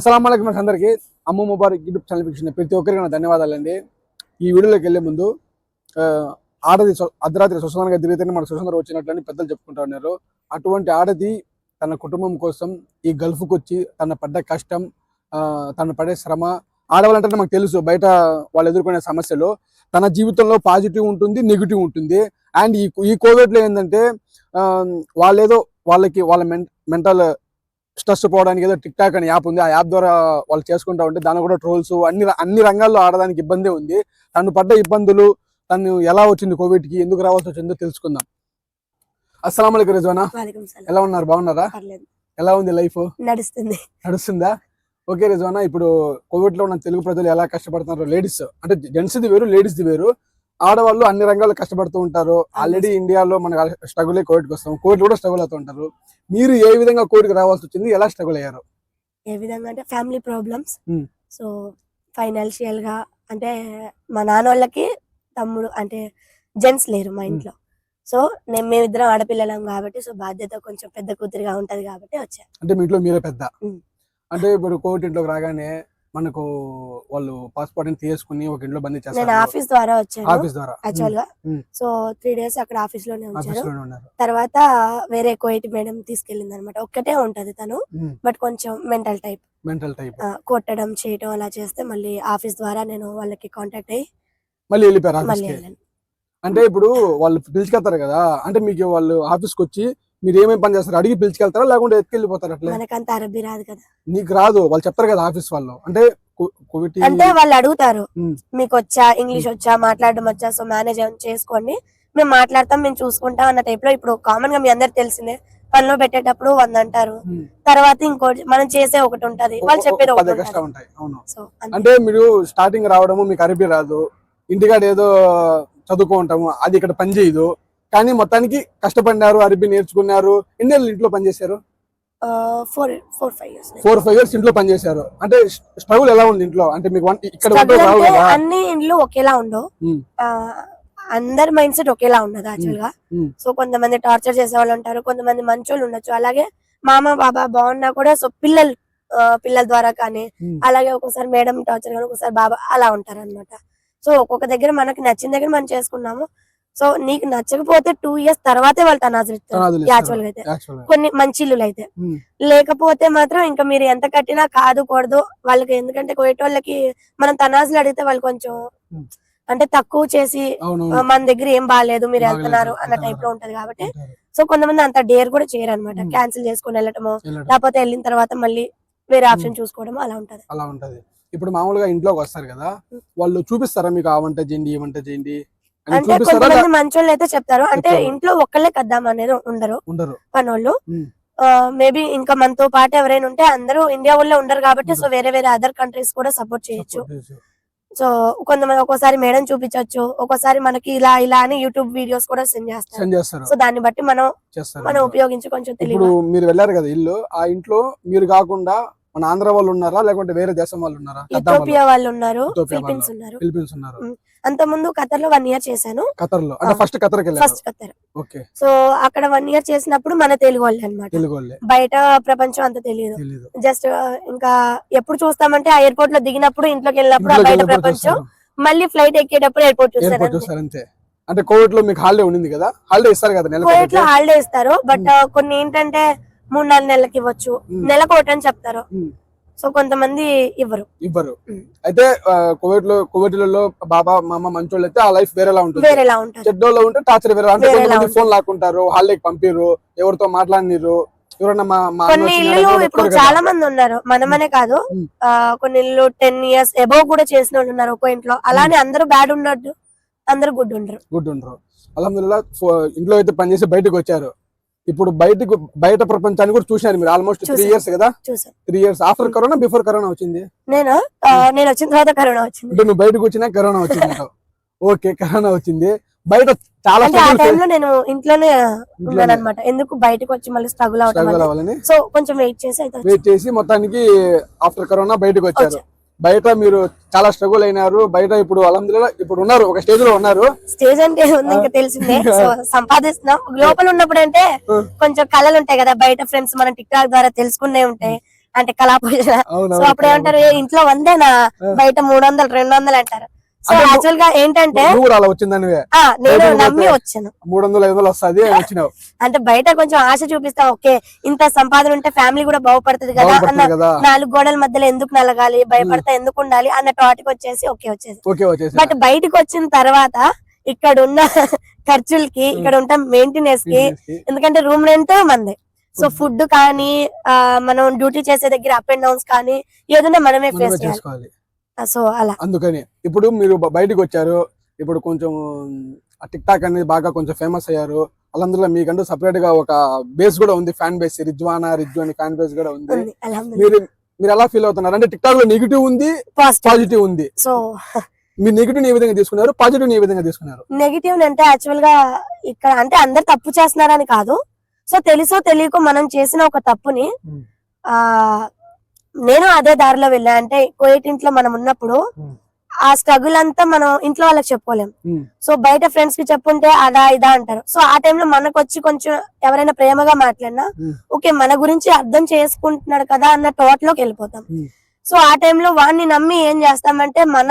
అస్సలం అయికం అందరికీ. అమ్మ ముబారక్ యూట్యూబ్ ఛానల్ వీక్షించిన ప్రతి ఒక్కరికి నా ధన్యవాదాలండి. ఈ వీడియోలోకి వెళ్ళే ముందు ఆడది అర్ధరాత్రి స్వచ్ఛందంగా తిరిగితేనే మన స్వతంత్రం వచ్చినట్లని పెద్దలు చెప్పుకుంటా ఉన్నారు. అటువంటి ఆడది తన కుటుంబం కోసం ఈ గల్ఫ్కి వచ్చి తన పడ్డ కష్టం తను పడే శ్రమ ఆడవాళ్ళంటే మనకు తెలుసు బయట వాళ్ళు ఎదుర్కొనే సమస్యలు. తన జీవితంలో పాజిటివ్ ఉంటుంది నెగిటివ్ ఉంటుంది. అండ్ ఈ ఈ కోవిడ్లో ఏంటంటే వాళ్ళేదో వాళ్ళకి వాళ్ళ మెంటల్ స్ట్రెస్ పోవడానికి ఏదో టిక్ టాక్ అనే యాప్ ఉంది. ఆ యాప్ ద్వారా వాళ్ళు చేసుకుంటా ఉంటే దాని కూడా ట్రోల్స్ అన్ని అన్ని రంగాల్లో ఆడడానికి ఇబ్బంది ఉంది. తను పడ్డ ఇబ్బందులు తను ఎలా వచ్చింది కోవిడ్కి ఎందుకు రావాల్సి వచ్చిందో తెలుసుకుందాం. అస్సలం అయికం రిజ్వానా. ఎలా ఉన్నారు? బాగున్నారా? ఎలా ఉంది లైఫ్? నడుస్తుంది. నడుస్తుందా? ఓకే రిజ్వానా ఇప్పుడు కోవిడ్లో ఉన్న తెలుగు ప్రజలు ఎలా కష్టపడుతున్నారు లేడీస్ అంటే జెంట్స్ ది వేరు లేడీస్ ది వేరు. ఆడవాళ్ళు అన్ని రంగాల్లో కష్టపడుతూ ఉంటారు. ఆల్రెడీ ఇండియాలో మన స్ట్రగుల్ కోవిడ్కి వస్తాం. కోవిడ్ కూడా స్ట్రగుల్ అవుతూ ఉంటారు. మీరు ఏ విధంగా కోవిడ్కి రావాల్సి వచ్చింది? ఎలా స్ట్రగుల్ అయ్యారు? ఏ విధంగా అంటే ఫ్యామిలీ ప్రాబ్లమ్స్ Hmm. సో ఫైనాన్షియల్గా అంటే మా నాన్న వాళ్ళకి తమ్ముడు అంటే జెంట్స్ లేరు మా ఇంట్లో. సో నేను మేమిద్దరం ఆడపిల్లలం కాబట్టి సో బాధ్యత కొంచెం పెద్ద కూతురిగా ఉంటది కాబట్టి వచ్చా. అంటే మీ ఇంట్లో మీరే పెద్ద? ఉమ్. అంటే ఇప్పుడు కోవిడ్ ఇంట్లోకి రాగానే మనకు వాళ్ళు పాస్పోర్ట్ని తీసుకుని ఒక ఇంట్లో బందీ నేను చేస్తారు ఆఫీస్ ద్వారా వచ్చాను ఆఫీస్ ద్వారా. యాక్చువల్గా. సో త్రీ డేస్ అక్కడ ఆఫీస్లోనే ఉంచారు. తర్వాత వేరే కోయిట్ మేడం తీసుకెళ్ళింది అనమాట ఒక్కటే ఉంటది తను బట్ కొంచెం మెంటల్ టైప్ మెంటల్ టైప్ కొట్టడం చేయడం అలా చేస్తే మళ్ళీ ఆఫీస్ ద్వారా నేను వాళ్ళకి కాంటాక్ట్ అయ్యి మళ్ళీ వెళ్ళిపోయారు మళ్ళీ వెళ్ళాను. అంటే ఇప్పుడు వాళ్ళు పిలిచుకెళ్తారు కదా అంటే మీకు వాళ్ళు ఆఫీస్కి వచ్చి మీరు ఏమేమి పని చేస్తారు? అడిగి పిలిచుకెళ్తారా? లేకుంటే ఎత్తుకెళ్ళిపోతారు అట్లే? మనకంత అరబీ రాదు కదా. నీకు రాదు. వాళ్ళు చెప్తారు కదా ఆఫీస్ వాళ్ళు. అంటే కోవిడ్ అంటే వాళ్ళు అడుగుతారు. మీకు వచ్చా ఇంగ్లీష్ వచ్చా? మాట్లాడడం వచ్చా? సో మేనేజ్ చేసుకోండి. మేము మాట్లాడతాం మేము చూసుకుంటాం అన్న టైప్లో ఇప్పుడు కామన్గా మీ అందరికి తెలిసిందే. పనిలో పెట్టేటప్పుడు వంద అంటారు. తర్వాత ఇంకోటి మనం చేసే ఒకటి ఉంటది. వాళ్ళు చెప్పేది పది ఒకటి అంటే మీరు స్టార్టింగ్ రావడము మీకు అరబీ రాదు. ఇంటికాడ ఏదో చదువుకుంటాము అది ఇక్కడ పని చేయదు. కానీ మొత్తానికి కష్టపడినారు అరబీ నేర్చుకున్నారు. ఎన్ని ఏళ్ళు ఇంట్లో పనిచేశారు? Four four five years four five years ఇంట్లో పనిచేశారు. అంటే స్ట్రగుల్ ఎలా ఉంది ఇంట్లో? అంటే మీకు ఇక్కడ అన్ని ఇండ్లు ఒకేలా ఉండవు. అందరి మైండ్ సెట్ ఒకేలా ఉండదు యాక్చువల్గా. సో కొంతమంది టార్చర్ చేసే వాళ్ళు ఉంటారు కొంతమంది మంచోళ్ళు ఉండొచ్చు. అలాగే మామ బాబా బాగున్నా కూడా సో పిల్లలు పిల్లల ద్వారా కానీ. అలాగే ఒక్కోసారి మేడం టార్చర్ కానీ ఒక్కోసారి బాబా అలా ఉంటారు అనమాట సో ఒక్కొక్క దగ్గర మనకి నచ్చిన దగ్గర మనం చేసుకున్నాము. సో నీకు నచ్చకపోతే టూ ఇయర్స్ తర్వాతే వాళ్ళు తనాజులు ఇస్తారు. యాక్చువల్గా అయితే. కొన్ని మంచి ఇల్లులు అయితే. లేకపోతే మాత్రం ఇంకా మీరు ఎంత కట్టినా కాదు కూడదు వాళ్ళకి ఎందుకంటే కోయట వాళ్ళకి మనం తనాజులు అడిగితే వాళ్ళు కొంచెం. అంటే తక్కువ చేసి మన దగ్గర ఏం బాగాలేదు మీరు వెళ్తున్నారు అన్న. టైప్లో ఉంటది కాబట్టి. సో కొంతమంది అంత డేర్ కూడా చేయరు అనమాట. క్యాన్సిల్ చేసుకుని వెళ్ళటము. లేకపోతే వెళ్ళిన తర్వాత మళ్ళీ వేరే ఆప్షన్ చూసుకోవడం అలా ఉంటది అలా ఉంటది ఇప్పుడు మామూలుగా ఇంట్లోకి వస్తారు కదా వాళ్ళు చూపిస్తారా మీకు ఆ వంట చేయండి ఈ వంట చేయండి అంటే కొంతమంది మంచోళ్ళు అయితే చెప్తారు. అంటే. ఇంట్లో ఒక్కళ్ళే కద్దాం అనేది ఉండరు. ఉండరు. పనోళ్ళు. ఉమ్. మేబీ ఇంకా మనతో పాటు ఎవరైనా ఉంటే అందరూ ఇండియా వాళ్ళే ఉండరు కాబట్టి సో వేరే వేరే అదర్ కంట్రీస్ కూడా సపోర్ట్ చేయొచ్చు. సో కొంతమంది ఒక్కోసారి మేడం చూపించవచ్చు ఒక్కోసారి మనకి ఇలా ఇలా అని యూట్యూబ్ వీడియోస్ కూడా సెండ్ చేస్తారు. సో దాన్ని బట్టి మనం మనం ఉపయోగించి కొంచెం తెలియదు. మీరు వెళ్ళారు కదా ఇల్లు. ఆ ఇంట్లో మీరు కాకుండా మన ఆంధ్ర వాళ్ళు ఉన్నారా? లేకుంటే వేరే దేశం వాళ్ళు ఉన్నారా? కద్దాం వాళ్ళు? ఇథోపియా వాళ్ళు ఉన్నారు ఫిలిపీన్స్. ఉన్నారు. ఫిలిపీన్స్ ఉన్నారు. అంత ముందు ఖతర్లో వన్ ఇయర్ చేశాను ఖతర్లో అంటే. ఫస్ట్ వెళ్ళారు. First Qatar. ఓకే. సో అక్కడ వన్ ఇయర్ చేసినప్పుడు మన తెలుగు వాళ్ళే అనమాట తెలుగు వాళ్ళే. బయట ప్రపంచం అంత తెలియదు జస్ట్ ఇంకా ఎప్పుడు చూస్తామంటే ఆ ఎయిర్పోర్ట్లో దిగినప్పుడు ఇంట్లోకి వెళ్ళినప్పుడు బయట ప్రపంచం. మళ్ళీ ఫ్లైట్ ఎక్కేటప్పుడు ఎయిర్పోర్ట్ చూస్తారు ఎయిర్పోర్ట్ చూస్తారు అంతే. అంటే కోవిడ్లో మీకు హాలిడే ఉండింది కదా? హాలిడే ఇస్తారు కదా నెల కోవిడ్లో హాలిడే ఇస్తారు బట్ కొన్ని ఏంటంటే మూడు నాలుగు నెలలకి ఇవ్వచ్చు. నెలకు ఒకటి అని చెప్తారు. సో కొంతమంది ఇవ్వరు. ఇవ్వరు. అయితే కోవిడ్లో కోవిడ్లలో బాబా మామ మంచోళ్ళు అయితే ఆ లైఫ్ వేరేలా ఉంటుంది. వేరేలా ఉంటారు. చెడ్డోళ్ళు ఉంటే టార్చర్ వేరే అంటే వేరేలా కొంతమంది ఉంటుంది. ఫోన్ లాక్కుంటారు హాలిడేకి పంపిరు ఎవరితో మాట్లాడినిరు కొన్ని ఎవరో ఇప్పుడు. చాలా మంది ఉన్నారు. మనమనే కాదు. కొన్ని ఇల్లు టెన్ ఇయర్స్ ఎబోవ్ కూడా చేసిన వాళ్ళు ఉన్నారు ఒక్కో ఇంట్లో. అలానే అందరూ బ్యాడ్ ఉండొద్దు అందరూ గుడ్ ఉండరు. గుడ్ ఉండరు అల్హమ్దుల్లా ఇంట్లో అయితే పనిచేసి బయటకు వచ్చారు. ఇప్పుడు బయటకు బయట ప్రపంచాన్ని కూడా చూశారు మీరు ఆల్మోస్ట్ త్రీ. ఇయర్స్ కదా? Three years after corona before corona వచ్చింది? నేను? నేను వచ్చిన తర్వాత కరోనా వచ్చింది. అంటే నువ్వు బయటకు వచ్చినా కరోనా వచ్చింది. ఓకే కరోనా వచ్చింది. బయట చాలా నేను ఇంట్లోనే ఇంట్లోనే. ఉన్నాను అనమాట ఎందుకు బయటకు వచ్చి మళ్ళీ స్ట్రగుల్. అవ్వాలని? సో కొంచెం వెయిట్ చేసి వెయిట్ చేసి మొత్తానికి ఆఫ్టర్ కరోనా బయటకు వచ్చారు. వచ్చా. బయట మీరు చాలా స్ట్రగుల్ అయినారు. బయట ఇప్పుడు అల్హమ్దుల్లా ఇప్పుడు ఉన్నారు ఒక స్టేజ్లో ఉన్నారు. స్టేజ్ అంటే ఉంది ఇంకా తెలిసిందే. సో సంపాదిస్తున్నాం. లోపల ఉన్నప్పుడు అంటే. కొంచెం కళలు ఉంటాయి కదా బయట ఫ్రెండ్స్ మనం టిక్ టాక్ ద్వారా తెలుసుకునే ఉంటాయి. అంటే కళాపోషణ సో. అప్పుడు ఏమంటారు "ఏ, ఇంట్లో వందేనా. బయట మూడు వందలు రెండు వందలు అంటారు. సో యాక్చువల్గా ఏంటంటే నువ్వు కూడా అలా వచ్చిందానివే. ఆ నేను నమ్మి వచ్చాను. మూడు వందలు ఐదు వందలు వస్తుంది వచ్చినావు. అంటే బయట కొంచెం ఆశ చూపిస్తాం ఓకే ఇంత సంపాదన ఉంటే ఫ్యామిలీ కూడా బాగుపడుతుంది కదా అన్న నాలుగు గోడల మధ్యలో ఎందుకు నలగాలి భయపడతా ఎందుకు ఉండాలి అన్న టాపిక్ వచ్చేసి ఓకే వచ్చేసి బట్ బయటకు వచ్చిన తర్వాత ఇక్కడ ఉన్న ఖర్చులకి ఇక్కడ ఉన్న మెయింటెనెన్స్కి ఎందుకంటే రూమ్ రెంట్ మందే. సో. ఫుడ్ కానీ మనం డ్యూటీ చేసే దగ్గర అప్ అండ్ డౌన్స్ కానీ ఏదైనా మనమే ఫేస్ చేయాలి. చేసుకోవాలి. సో అలా. అందుకని ఇప్పుడు మీరు బయటకు వచ్చారు ఇప్పుడు కొంచెం టిక్ టాక్ అనేది బాగా కొంచెం ఫేమస్ అయ్యారు వాళ్ళందరిలో మీకంటూ సపరేట్గా ఒక బేస్ కూడా ఉంది ఫ్యాన్ బేస్ రిజ్వానా రిజ్వా అని ఫ్యాన్ బేస్ కూడా ఉంది. మీరు మీరు ఎలా ఫీల్ అవుతున్నారు? అంటే టిక్ టాక్లో నెగిటివ్ ఉంది పాజిటివ్ పాజిటివ్ ఉంది. సో మీరు నెగిటివ్ ఏ విధంగా తీసుకున్నారు? పాజిటివ్ ఏ విధంగా తీసుకున్నారు? నెగిటివ్ అంటే యాక్చువల్గా ఇక్కడ అంటే అందరు తప్పు చేస్తున్నారని కాదు. సో తెలుసో తెలియకో మనం చేసిన ఒక తప్పుని Hmm. ఆ నేను అదే దారిలో వెళ్ళా. అంటే కోయట్ ఇంట్లో మనం ఉన్నప్పుడు. ఆ స్ట్రగుల్ అంతా మనం ఇంట్లో వాళ్ళకి చెప్పుకోలేం. సో బయట ఫ్రెండ్స్కి చెప్పుంటే అదా ఇదా అంటారు. సో ఆ టైంలో మనకు వచ్చి కొంచెం ఎవరైనా ప్రేమగా మాట్లాడినా. ఓకే మన గురించి అర్థం చేసుకుంటున్నాడు కదా అన్న థాట్లోకి వెళ్ళిపోతాం. సో ఆ టైంలో వాడిని నమ్మి ఏం చేస్తామంటే మన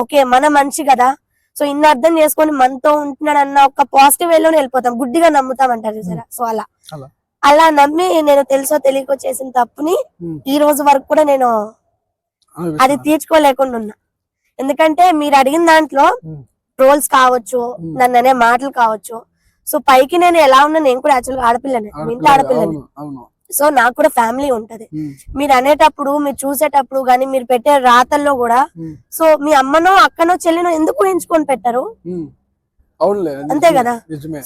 ఓకే మన మంచి కదా. సో ఇన్ని అర్థం చేసుకొని మనతో ఉంటున్నాడు అన్న ఒక పాజిటివ్ వేలోనే వెళ్ళిపోతాం. గుడ్డిగా నమ్ముతాం అంటారు చూసారా? సో అలా. అలా. నమ్మి నేను తెలుసో తెలియకో చేసిన తప్పుని. ఈ రోజు వరకు కూడా నేను అది. తీర్చుకోలేకుండా ఉన్నా ఎందుకంటే మీరు అడిగిన దాంట్లో. ట్రోల్స్ కావచ్చు. నన్ను అనే మాటలు కావచ్చు సో పైకి నేను ఎలా ఉన్నా నేను కూడా యాక్చువల్గా ఆడపిల్లనే ఇంట్లో ఆడపిల్లని సో నాకు కూడా ఫ్యామిలీ ఉంటది. మీరు అనేటప్పుడు మీరు చూసేటప్పుడు గానీ మీరు పెట్టే రాతల్లో కూడా. సో మీ అమ్మనో అక్కనో చెల్లినో ఎందుకు ఎంచుకొని పెట్టారు అంతే కదా.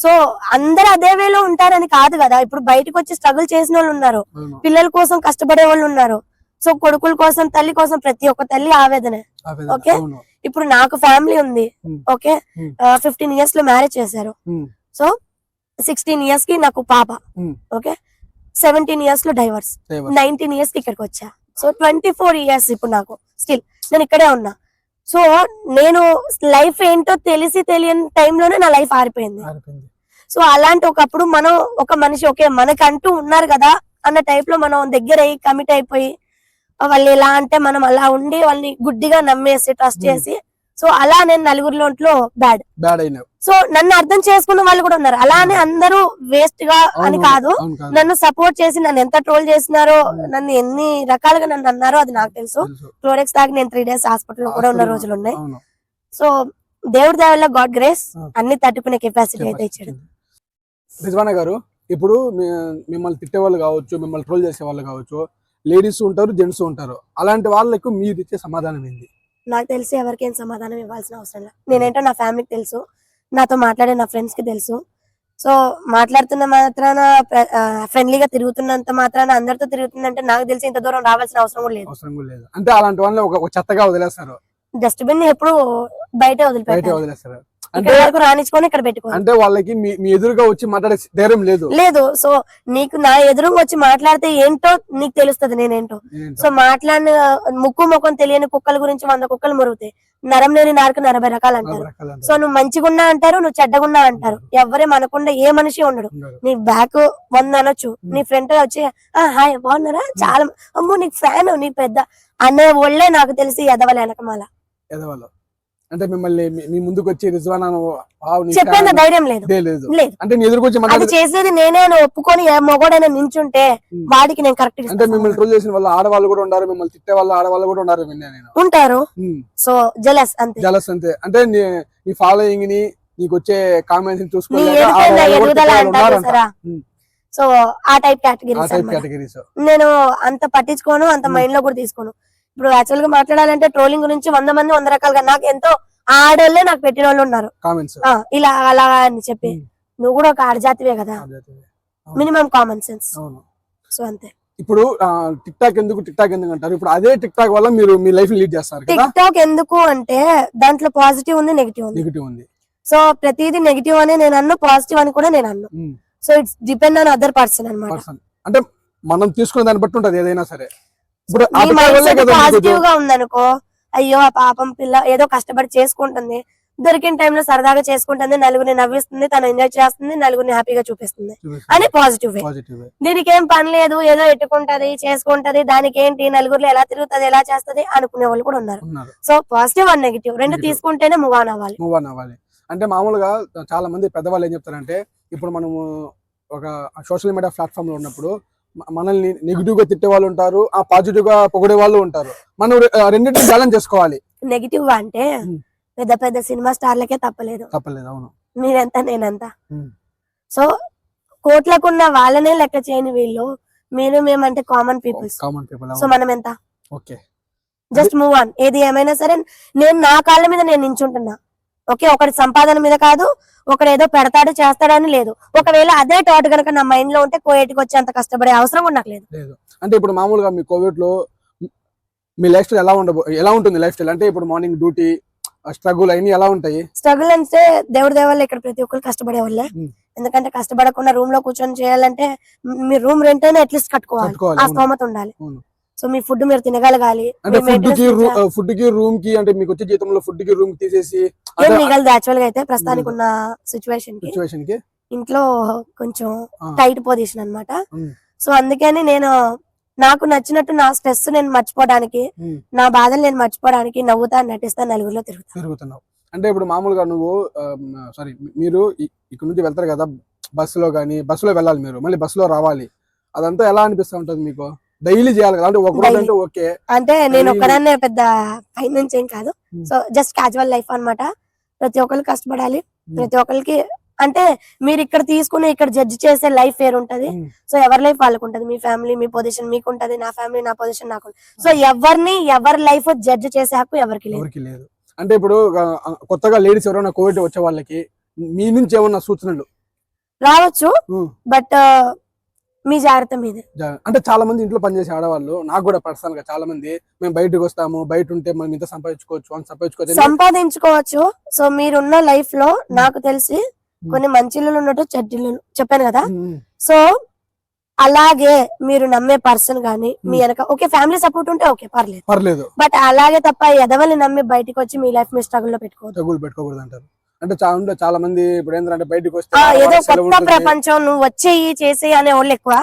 సో అందరు అదే వేలో ఉంటారని కాదు కదా? ఇప్పుడు బయటకు వచ్చి స్ట్రగుల్ చేసిన వాళ్ళు ఉన్నారు పిల్లల కోసం కష్టపడే వాళ్ళు ఉన్నారు. సో కొడుకుల కోసం తల్లి కోసం ప్రతి ఒక్క తల్లి ఆవేదన. ఓకే. ఇప్పుడు నాకు ఫ్యామిలీ ఉంది. ఓకే. ఫిఫ్టీన్ ఇయర్స్లో మ్యారేజ్ చేశారు. సో సిక్స్టీన్ ఇయర్స్కి నాకు పాప. ఓకే? సెవెంటీన్ ఇయర్స్లో డైవర్స్. నైన్టీన్ ఇయర్స్కి ఇక్కడికి వచ్చా. సో ట్వంటీ ఫోర్ ఇయర్స్ ఇప్పుడు నాకు. స్టిల్ నేను ఇక్కడే ఉన్నా. సో నేను లైఫ్ ఏంటో తెలిసి తెలియని టైంలోనే నా లైఫ్ ఆరిపోయింది. సో అలాంటి ఒకప్పుడు మనం ఒక మనిషి ఓకే మనకంటూ ఉన్నారు కదా అన్న టైప్లో మనం దగ్గర అయ్యి కమిట్ అయిపోయి వాళ్ళు ఎలా అంటే మనం అలా ఉండి వాళ్ళని గుడ్డిగా నమ్మేసి ట్రస్ట్ Hmm. చేసి సో అలా నేను నలుగురిలోంట్లో బ్యాడ్ బ్యాడ్ అయినావు. సో నన్ను అర్థం చేసుకున్న వాళ్ళు కూడా ఉన్నారు. అలానే అందరూ వేస్ట్గా అని కాదు. నన్ను సపోర్ట్ చేసి నన్ను ఎంత ట్రోల్ చేసినారో. నన్ను ఎన్ని రకాలుగా నన్ను అన్నారో అది నాకు తెలుసు. క్లోరెక్స్ తాగి నేను త్రీ డేస్ హాస్పిటల్ కూడా ఉన్న రోజులు ఉన్నాయి. సో దేవుడి దయ గాడ్ గ్రేస్. అన్ని తట్టుకునే కెపాసిటీ అయితే ఇచ్చాడు. రిజ్వానా గారు ఇప్పుడు మిమ్మల్ని తిట్టే వాళ్ళు కావచ్చు మిమ్మల్ని ట్రోల్ చేసే వాళ్ళు కావచ్చు లేడీస్ ఉంటారు జెంట్స్ ఉంటారు. అలాంటి వాళ్ళకు మీరు ఇచ్చే సమాధానం ఏంది? నాకు తెలిసి ఎవరికేం సమాధానం ఇవ్వాల్సిన అవసరం లేదు. నేనేంటో నా ఫ్యామిలీకి తెలుసు. నాతో మాట్లాడే నా ఫ్రెండ్స్కి తెలుసు. సో మాట్లాడుతున్న మాత్రాన ఫ్రెండ్లీగా తిరుగుతున్నంత మాత్రాన అందరితో తిరుగుతుందంటే నాకు తెలిసి ఇంత దూరం రావాల్సిన అవసరం కూడా లేదు. అవసరం కూడా లేదు. అంటే అలాంటి వాళ్ళని ఒక చెత్తగా వదిలేస్తారు. డస్ట్బిన్ ఎప్పుడు బయట వదిలేస్తారు. అంటే వరకు రానిచ్చుకొని ఇక్కడ పెట్టుకోవాలి అంటే వాళ్ళకి మీ ఎదురుగా వచ్చి మాట్లాడే ధైర్యం లేదు. లేదు సో నీకు నా ఎదురుగా వచ్చి మాట్లాడితే ఏంటో నీకు తెలుస్తుంది నేనేంటో. సో మాట్లాడిన ముక్కు ముఖం తెలియని కుక్కల గురించి వంద కుక్కలు మురుగుతాయి నరం లేని నాలుగు నలభై రకాలు అంటారు. సో నువ్వు మంచిగున్నా అంటారు నువ్వు చెడ్డగున్నా అంటారు. ఎవరే మనకుండా ఏ మనిషి ఉండడు. నీ బ్యాక్ వంద అనొచ్చు. నీ ఫ్రంట్ వచ్చి "ఆ, హాయ్ బాగున్నారా? చాలా అమ్మో నీకు ఫ్యాన్ నీ పెద్ద. అనే ఒళ్ళే నాకు తెలిసి ఎదవల వెనకమాల. ఎదవాళ్ళు అంటే మిమ్మల్ని మీ- మీ ముందుకు వచ్చి రిజ్వానా చెప్పేంత ధైర్యం లేదు. లేదు అంటే నీ ఎదురుకు వచ్చి అది మాట్లాడే చేసేది నేనే ఒప్పుకొని ఏ మొగోడైనా నించుంటే. వాడికి నేను కరెక్ట్ అంటే మిమ్మల్ని ట్రోల్ చేసిన వాళ్ళు ఆడవాళ్ళు కూడా ఉన్నారు మిమ్మల్ని తిట్టే వాళ్ళు ఆడవాళ్ళు కూడా ఉన్నారు నేను. ఉంటారు. సో జలస్ అంతే. జలస్ అంతే. అంటే నీ నీ ఫాలోయింగ్ని నీకు వచ్చే కామెంట్స్ ఉమ్. సో ఆ టైప్ కేటగిరీస్ నేను అంత పట్టించుకోను అంత. మైండ్లో కూడా తీసుకోను. ఇప్పుడు యాక్చువల్గా మాట్లాడాలంటే ట్రోలింగ్ గురించి వంద మంది వంద రకాలుగా. నాకు ఎంతో ఆడోళ్ళే నాకు పెట్టిన వాళ్ళు ఉన్నారు ఇలా అలా అని చెప్పి. నువ్వు కూడా ఒక ఆడజాతివే కదా. మినిమం కామన్ సెన్స్ సో అంతే. ఇప్పుడు టిక్ టాక్ ఎందుకు టిక్ టాక్ ఎందుకు అంటారు? ఇప్పుడు అదే టిక్ టాక్ వల్ల మీరు మీ లైఫ్ లీడ్ చేస్తారు టిక్ టాక్ ఎందుకు అంటే దాంట్లో పాజిటివ్ ఉంది నెగిటివ్ ఉంది. నెగిటివ్ ఉంది. సో ప్రతిదీ నెగిటివ్ అని నేను అన్ను పాజిటివ్ అని కూడా నేను అన్ను. ఉమ్. So it's depend on other person అనమాట అంటే మనం తీసుకునే దాన్ని బట్టి ఉంటది ఏదైనా సరే. ఇప్పుడు పాజిటివ్గా ఉందనుకో అయ్యో ఆ పాపం పిల్ల ఏదో కష్టపడి చేసుకుంటుంది. దొరికిన టైంలో సరదాగా చేసుకుంటుంది నలుగురిని నవ్విస్తుంది తను ఎంజాయ్ చేస్తుంది నలుగురిని హ్యాపీగా చూపిస్తుంది. అని పాజిటివ్ దీనికి ఏం పని లేదు ఏదో ఎట్టుకుంటది చేసుకుంటది దానికి ఏంటి నలుగురిలో ఎలా తిరుగుతది ఎలా చేస్తది అనుకునే వాళ్ళు కూడా ఉన్నారు. సో పాజిటివ్ అండ్ నెగిటివ్ రెండు. తీసుకుంటేనే మూవ్ ఆన్ అవ్వాలి. మూవ్ ఆన్ అవ్వాలి. అంటే మామూలుగా చాలా మంది పెద్దవాళ్ళు ఏం చెప్తారంటే ఇప్పుడు మనము ఒక సోషల్ మీడియా ప్లాట్ఫామ్లో ఉన్నప్పుడు మనల్ని నెగిటివ్గా తిట్టే వాళ్ళు ఉంటారు ఆ పాజిటివ్గా పొగిడే వాళ్ళు ఉంటారు. మనం రెండింటిని బ్యాలెన్స్ చేసుకోవాలి. నెగిటివ్ అంటే. పెద్ద పెద్ద సినిమా స్టార్లకే తప్పలేదు. తప్పలేదు అవును. మీరెంత నేనంత. సో కోట్లకున్న వాళ్ళనే లెక్క చేయని వీళ్ళు మీరు మేమంటే common peoples common people so మనం ఎంత ఓకే. జస్ట్ మూవ్ ఆన్ ఏది ఏమైనా సరే నేను నా కాళ్ళ మీద నేను నించుంటున్నా. ఓకే ఒకటి సంపాదన మీద కాదు ఒకడు ఏదో పెడతాడు చేస్తాడని లేదు. ఒకవేళ అదే థాట్ కనుక నా మైండ్లో ఉంటే కోయేటికి వచ్చి అంత కష్టపడే అవసరం కూడా నాకు లేదు. లేదు. అంటే ఇప్పుడు మామూలుగా మీ కోవిడ్లో మీ లైఫ్ స్టైల్ ఎలా ఉండబో ఎలా ఉంటుంది లైఫ్ స్టైల్ అంటే ఇప్పుడు మార్నింగ్ డ్యూటీ స్ట్రగుల్ అవన్నీ ఎలా ఉంటాయి? స్ట్రగుల్ అంటే దేవుడి దేవాళ్ళు ఇక్కడ ప్రతి ఒక్కరు కష్టపడే వాళ్ళే. ఎందుకంటే కష్టపడకుండా రూమ్లో కూర్చొని చేయాలంటే మీ రూమ్ రెంట్ అయినా అట్లీస్ట్ కట్టుకోవాలి. ఆ. స్తోమత ఉండాలి. సో మీ ఫుడ్ మీరు తినగలగాలి. అంటే ఫుడ్కి ఫుడ్ రూమ్కి అంటే మీకు వచ్చే జీతంలో ఫుడ్కి రూమ్ తీసేసి మిగలదు యాక్చువల్గా అయితే ప్రస్తుతానికి ఉన్న సిచ్యువేషన్కి. సిచ్యువేషన్కి? ఇంట్లో కొంచెం. టైట్ పొజిషన్ అన్నమాట. ఉమ్. సో అందుకని నేను నాకు నచ్చినట్టు నా స్ట్రెస్ నేను మర్చిపోవడానికి. నా బాధలు నేను మర్చిపోవడానికి నవ్వుతా నటిస్తా నలుగురిలో తిరుగుతా. తిరుగుతున్నావు. అంటే ఇప్పుడు మామూలుగా నువ్వు సారీ మీరు ఇక్కడ నుంచి వెళ్తారు కదా బస్సులో కానీ బస్సులో వెళ్ళాలి మీరు మళ్ళీ బస్సులో రావాలి. అదంతా ఎలా అనిపిస్తూ ఉంటుంది మీకు? డైలీ చేయాలి కదా అంటే ఒక రోజు Daily. అంటే ఓకే అంటే నేను. ఒక్కదాన్నే పెద్ద నుంచి ఏం కాదు Hmm. So just casual life అన్నమాట ప్రతి ఒక్కరు కష్టపడాలి Hmm. ప్రతి ఒక్కరికి అంటే మీరు ఇక్కడ తీసుకుని ఇక్కడ జడ్జ్ చేసే లైఫ్ వేరు ఉంటది ఉమ్. సో ఎవరి లైఫ్ వాళ్ళకు ఉంటది మీ ఫ్యామిలీ మీ పొజిషన్ మీకు ఉంటది నా ఫ్యామిలీ నా పొజిషన్ నాకు. సో ఎవరిని ఎవరి లైఫ్ జడ్జ్ చేసే హక్కు ఎవరికి లేదు ఎవరికి లేదు అంటే ఇప్పుడు కొత్తగా లేడీస్ ఎవరైనా కోవిడ్ వచ్చే వాళ్ళకి మీ నుంచి ఏమన్నా సూచనలు రావచ్చు. బట్ మీ జాగ్రత్త మీదే. అంటే చాలా మంది ఇంట్లో పనిచేసే ఆడవాళ్ళు నాకు కూడా పర్సనల్గా చాలా మంది మేము బయటకు వస్తాము బయట ఉంటే మనం ఇంత సంపాదించుకోవచ్చు అని సంపాదించుకోవచ్చు సంపాదించుకోవచ్చు. సో మీరున్న లైఫ్లో నాకు తెలిసి కొన్ని మంచి ఇల్లులు ఉన్నట్టు చెడ్డిల్లు చెప్పాను కదా? ఉమ్. సో అలాగే మీరు నమ్మే పర్సన్ గాని మీ వెనక ఓకే ఫ్యామిలీ సపోర్ట్ ఉంటే ఓకే పర్లేదు. పర్లేదు. బట్ అలాగే తప్ప ఎదవల్ని నమ్మి బయటికి వచ్చి మీ లైఫ్ మీ స్ట్రగుల్లో పెట్టుకోవద్దు. తగులు పెట్టుకోకూడదు అంటారు అంటే చాలా చాలా మంది ఇప్పుడు ఏంటంటే బయటకు వస్తే ఏదో కొత్త. ప్రపంచం నువ్వు వచ్చేయి చేసేయి అనే వాళ్ళు ఎక్కువ.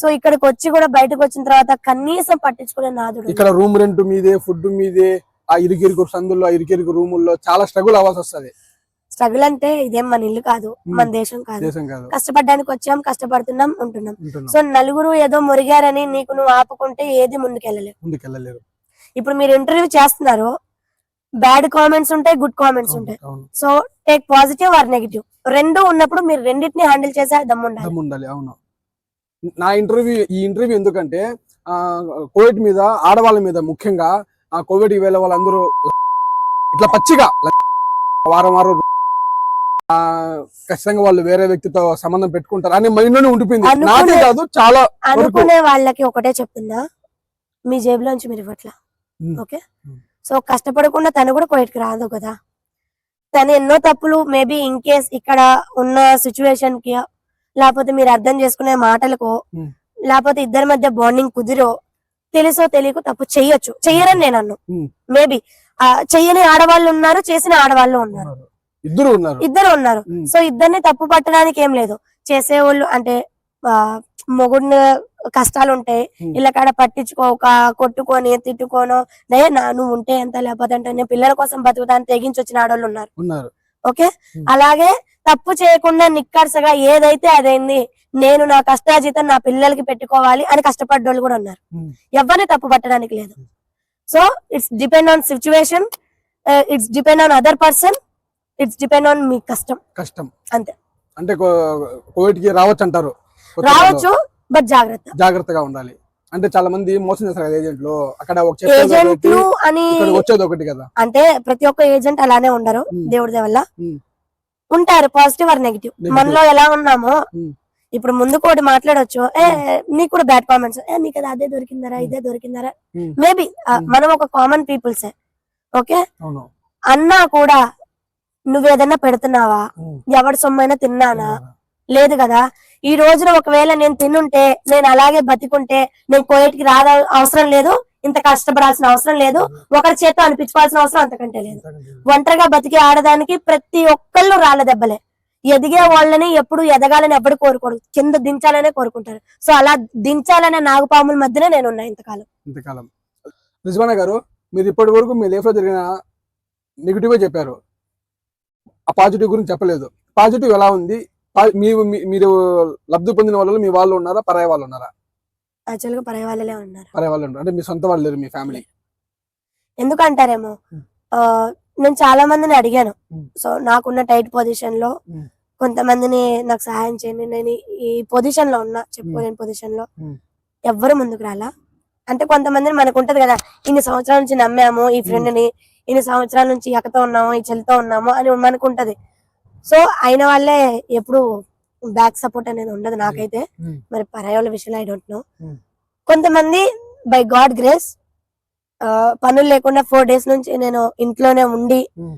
సో ఇక్కడికి వచ్చి కూడా బయటకు వచ్చిన తర్వాత కనీసం పట్టించుకునే నాదుడు ఇక్కడ రూమ్ రెంట్ మీదే ఫుడ్ మీదే ఆ ఇరుకిరుకు సందుల్లో ఇరుకిరుకు రూముల్లో చాలా స్ట్రగుల్ అవ్వాల్సి వస్తది. స్ట్రగుల్ అంటే ఇదేం మన ఇల్లు కాదు. మన దేశం కాదు. కష్టపడడానికి వచ్చాం కష్టపడుతున్నాం ఉంటున్నాం. సో నలుగురు ఏదో మురిగారని నీకు నువ్వు ఆపుకుంటే ఏది ముందుకెళ్ళలేవు. ముందుకు వెళ్ళలేరు ఇప్పుడు మీరు ఇంటర్వ్యూ చేస్తున్నారు బ్యాడ్ కామెంట్స్ ఉంటాయి గుడ్ కామెంట్స్ ఉంటాయి. So take positive or negative. రెండు ఉన్నప్పుడు మీరు రెండింటిని హ్యాండిల్ చేసే దమ్ము ఉండాలి. అవును. నా ఇంటర్వ్యూ ఈ ఇంటర్వ్యూ ఎందుకంటే కోవిడ్ మీద ఆడవాళ్ళ మీద ముఖ్యంగా ఆ కోవిడ్కి వెళ్ళే వాళ్ళందరూ ఇట్లా పచ్చిగా వారం వారం ఖచ్చితంగా వాళ్ళు వేరే వ్యక్తితో సంబంధం పెట్టుకుంటారు అని మైండ్లోనే ఉండిపోయింది నాకే కాదు చాలా అనుకునే వాళ్ళకి ఒకటే చెప్తున్నా. మీ జేబులోంచి మీరు ఇవ్వట్లా. ఓకే. సో కష్టపడకుండా తను కూడా కోయిట్కి రాదు కదా. తను ఎన్నో తప్పులు మేబీ ఇన్ కేస్ ఇక్కడ ఉన్న సిచ్యువేషన్కి లేకపోతే మీరు అర్థం చేసుకునే మాటలకు. లేకపోతే ఇద్దరి మధ్య బాండింగ్ కుదిరో తెలుసో తెలియకో తప్పు చెయ్యొచ్చు చెయ్యరని నేను అన్ను. మేబీ చెయ్యని ఆడవాళ్ళు ఉన్నారు చేసిన ఆడవాళ్ళు ఉన్నారు. ఇద్దరు ఉన్నారు. ఇద్దరు ఉన్నారు. సో ఇద్దరిని తప్పు పట్టడానికి ఏం లేదు. చేసేవాళ్ళు అంటే మొగుడిని కష్టాలు ఉంటాయి. ఇళ్ళ కాడ పట్టించుకోక కొట్టుకొని తిట్టుకోనో నే నా నువ్వు ఉంటే ఎంత లేకపోతే అంటే నేను పిల్లల కోసం బతుకుతాను తెగించి వచ్చిన ఆడవాళ్ళు ఉన్నారు. ఉన్నారు ఓకే. అలాగే తప్పు చేయకుండా నిక్కర్సగా ఏదైతే అదైంది నేను నా కష్టాజీతం నా పిల్లలకి పెట్టుకోవాలి అని కష్టపడ్డోళ్ళు కూడా ఉన్నారు. ఎవరిని తప్పు పట్టడానికి లేదు. So it's depend on situation it's depend on other person it's depend on మీ కష్టం. కష్టం. అంతే. అంటే కోవిడ్కి రావచ్చు అంటారు. రావచ్చు బట్ జాగ్రత్త జాగ్రత్తగా ఉండాలి అంటే చాలా మంది మోసం చేస్తారు కదా ఏజెంట్లు అక్కడ ఏజెంట్లు అని వచ్చేది ఒకటి కదా అంటే ప్రతి ఒక్క ఏజెంట్ అలానే ఉండరు Hmm. దేవుడి వల్ల Hmm. ఉంటారు పాజిటివ్ ఆర్ నెగిటివ్. మనలో ఎలా ఉన్నామో Hmm. ఇప్పుడు ముందు కూడా మాట్లాడొచ్చు ఏ నీకు కూడా బ్యాడ్ కామెంట్స్ ఏ నీకు అది అదే దొరికిందరా. ఇదే దొరికిందరా. మేబీ. మనం ఒక కామన్ పీపుల్సే ఓకే అన్నా కూడా నువ్వేదన్నా పెడుతున్నావా. ఎవరి సొమ్మైనా తిన్నానా లేదు కదా? ఈ రోజున ఒకవేళ నేను తినుంటే నేను అలాగే బతికుంటే నేను కోయటికి రాద అవసరం లేదు ఇంత కష్టపడాల్సిన అవసరం లేదు ఒకరి చేత అనిపించుకోవాల్సిన అవసరం అంతకంటే లేదు. ఒంటరిగా బతికి ఆడదానికి ప్రతి ఒక్కళ్ళు రాళ్ళ దెబ్బలే. ఎదిగే వాళ్ళని ఎప్పుడు ఎదగాలని ఎప్పుడు కోరుకోరు కింద దించాలనే కోరుకుంటారు. సో అలా దించాలనే నాగుపాముల మధ్యనే నేను ఉన్నా ఇంతకాలం. ఇంతకాలం. రిజ్వానా గారు మీరు ఇప్పటి వరకు మీ లైఫ్లో జరిగిన నెగిటివ్ చెప్పారు. ఆ పాజిటివ్ గురించి చెప్పలేదు. పాజిటివ్ ఎలా ఉంది? పా- మీ మీ- మీరు లబ్ధి పొందిన వాళ్ళు మీ వాళ్ళు ఉన్నారా? పరాయి వాళ్ళు ఉన్నారా? యాక్చువల్గా పరే వాళ్ళలే ఉన్నారు. పరాయి వాళ్ళు ఉన్నారు. అంటే మీ సొంత వాళ్ళు లేరు మీ ఫ్యామిలీ. ఎందుకంటారేమో? Hmm. నేను చాలా మందిని అడిగాను. Hmm. సో నాకున్న టైట్ పొజిషన్లో Hmm. కొంతమందిని నాకు సహాయం చేయండి. నేను ఈ పొజిషన్లో ఉన్నా చెప్పుకోలేని పొజిషన్లో. ఎవ్వరు ముందుకు రాలా. అంటే కొంతమందిని మనకు ఉంటది కదా ఇన్ని సంవత్సరాల నుంచి నమ్మాము ఈ ఫ్రెండ్ని ఇన్ని సంవత్సరాల నుంచి ఈ అక్కతో ఉన్నాము ఈ చెల్లితో ఉన్నాము అని మనకు ఉంటది సో అయిన వాళ్ళే ఎప్పుడు బ్యాక్ సపోర్ట్ అనేది ఉండదు నాకైతే. Hmm. మరి పరాయి వాళ్ళ విషయంలో ఐ డోంట్ నో Hmm. కొంతమంది బై గాడ్ గ్రేస్ పనులు లేకుండా ఫోర్ డేస్ నుంచి నేను ఇంట్లోనే ఉండి Hmm.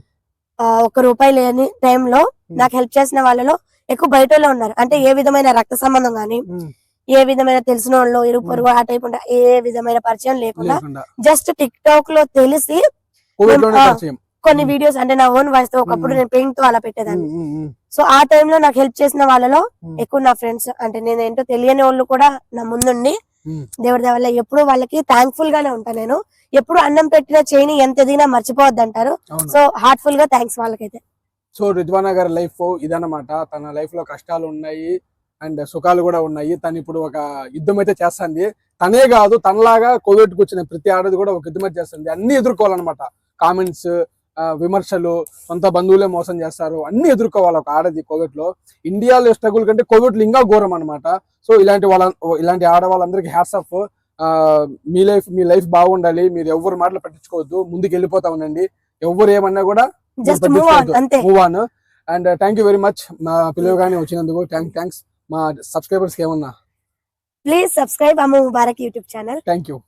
ఆ, ఒక్క రూపాయి లేని టైంలో నాకు హెల్ప్ చేసిన వాళ్ళలో ఎక్కువ బయట వాళ్ళే ఉన్నారు. అంటే ఏ విధమైన రక్త సంబంధం గానీ ఏ విధమైన తెలిసిన వాళ్ళు ఇరుగు పొరుగు ఆ టైప్ ఏ విధమైన పరిచయం లేకుండా జస్ట్ టిక్ టాక్లో తెలిసి కొన్ని వీడియోస్ అంటే నా ఓన్ వాయిస్తో ఒకప్పుడు Hmm. నేను పెయింట్తో అలా పెట్టేదాన్ని. సో ఆ టైంలో నాకు హెల్ప్ చేసిన వాళ్ళలో Hmm. ఎక్కువ నా ఫ్రెండ్స్ అంటే నేను ఏంటో తెలియని వాళ్ళు కూడా నా ముందుండి Hmm. దేవుడి దయ వల్ల ఎప్పుడు వాళ్ళకి థ్యాంక్ఫుల్ గానే ఉంటా నేను. ఎప్పుడు అన్నం పెట్టిన చేయని ఎంత ఎదిగినా మర్చిపోవద్దు అంటారు. సో హార్ట్ఫుల్గా థ్యాంక్స్ వాళ్ళకైతే. సో రిజ్వానా గారి లైఫ్ ఇదన్నమాట. తన లైఫ్లో కష్టాలు ఉన్నాయి అండ్ సుఖాలు కూడా ఉన్నాయి. తను ఇప్పుడు ఒక యుద్ధం అయితే చేస్తుంది. తనే కాదు తనలాగా కోవిడ్ వచ్చిన ప్రతి ఆడది కూడా ఒక యుద్ధం అయితే చేస్తుంది. అన్ని ఎదుర్కోవాలన్నమాట. కామెంట్స్ విమర్శలు సొంత బంధువులే మోసం చేస్తారు అన్ని ఎదుర్కోవాలి ఒక ఆడది కోవిడ్లో ఇండియాలో స్ట్రగుల్ కంటే కోవిడ్లో ఇంకా ఘోరం అనమాట సో ఇలాంటి వాళ్ళ ఇలాంటి ఆడవాళ్ళందరికీ హ్యాట్స్ ఆఫ్ మీ లైఫ్ మీ లైఫ్ బాగుండాలి మీరు ఎవరు మాటలు పట్టించుకోవద్దు ముందుకు వెళ్ళిపోతా ఉండండి. ఎవరు ఏమన్నా కూడా జస్ట్ మూవ్ ఆన్ అంతే. Move on and thank you very much మా పిల్లగానే వచ్చినందుకు థ్యాంక్ థ్యాంక్స్ మా సబ్స్క్రైబర్స్ ఏమన్నా? ప్లీజ్ సబ్స్క్రైబ్ అమ్మ Mubarak YouTube channel. Thank you